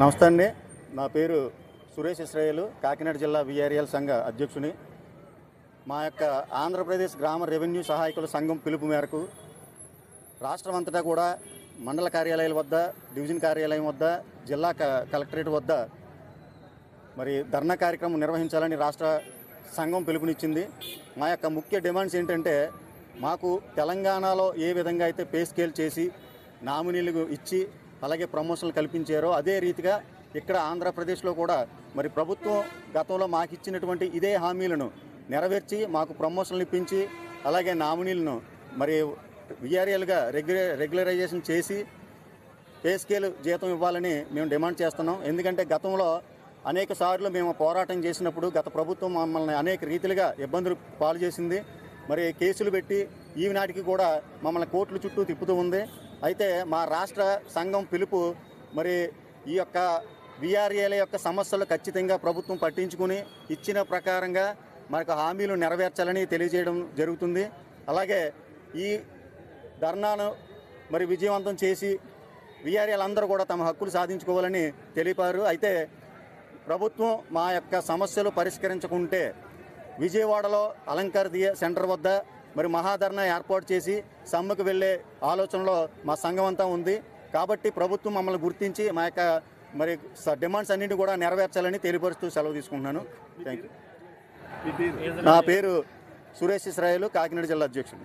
నమస్తే అండి. నా పేరు సురేష్ ఇస్రాయేలు కాకినాడ జిల్లా విఆర్ఎల్ సంఘ అధ్యక్షుని. మా యొక్క ఆంధ్రప్రదేశ్ గ్రామ రెవెన్యూ సహాయకుల సంఘం పిలుపు మేరకు రాష్ట్రం అంతటా కూడా మండల కార్యాలయాల వద్ద డివిజన్ కార్యాలయం వద్ద జిల్లా క- కలెక్టరేట్ వద్ద మరి ధర్నా కార్యక్రమం నిర్వహించాలని రాష్ట్ర సంఘం పిలుపునిచ్చింది. మా యొక్క ముఖ్య డిమాండ్స్ ఏంటంటే మాకు తెలంగాణలో ఏ విధంగా అయితే పే స్కేల్ చేసి నామినీలు ఇచ్చి అలాగే ప్రమోషన్లు కల్పించారో అదే రీతిగా ఇక్కడ ఆంధ్రప్రదేశ్లో కూడా మరి ప్రభుత్వం గతంలో మాకు ఇచ్చినటువంటి ఇదే హామీలను నెరవేర్చి మాకు ప్రమోషన్లు ఇప్పించి అలాగే నామినీలను మరి విఆర్ఎల్గా రెగ్యులర్ రెగ్యులరైజేషన్ చేసి పే స్కేల్ జీతం ఇవ్వాలని మేము డిమాండ్ చేస్తున్నాం. ఎందుకంటే గతంలో అనేక సార్లు మేము పోరాటం చేసినప్పుడు గత ప్రభుత్వం మమ్మల్ని అనేక రీతిలుగా ఇబ్బందులు పాలు చేసింది. మరి కేసులు పెట్టి ఈనాటికి కూడా మమ్మల్ని కోర్టుల చుట్టూ తిప్పుతూ ఉంది. అయితే మా రాష్ట్ర సంఘం పిలుపు మరి ఈ యొక్క విఆర్ఏల యొక్క సమస్యలు ఖచ్చితంగా ప్రభుత్వం పట్టించుకుని ఇచ్చిన ప్రకారంగా మనకు హామీలు నెరవేర్చాలని తెలియజేయడం జరుగుతుంది. అలాగే ఈ ధర్నాను మరి విజయవంతం చేసి విఆర్ఏలు అందరూ కూడా తమ హక్కులు సాధించుకోవాలని తెలిపారు. అయితే ప్రభుత్వం మా యొక్క సమస్యలు పరిష్కరించకుంటే విజయవాడలో అలంకార దియ సెంటర్ వద్ద మరి మహాధర్నా ఏర్పాటు చేసి సమ్మెకు వెళ్ళే ఆలోచనలో మా సంఘం అంతా ఉంది. కాబట్టి ప్రభుత్వం మమ్మల్ని గుర్తించి మా యొక్క మరి డిమాండ్స్ అన్నింటినీ కూడా నెరవేర్చాలని తెలియపరుస్తూ సెలవు తీసుకుంటున్నాను. థ్యాంక్ యూ నా పేరు సురేష్ ఇస్రాయేలు కాకినాడ జిల్లా అధ్యక్షుడు.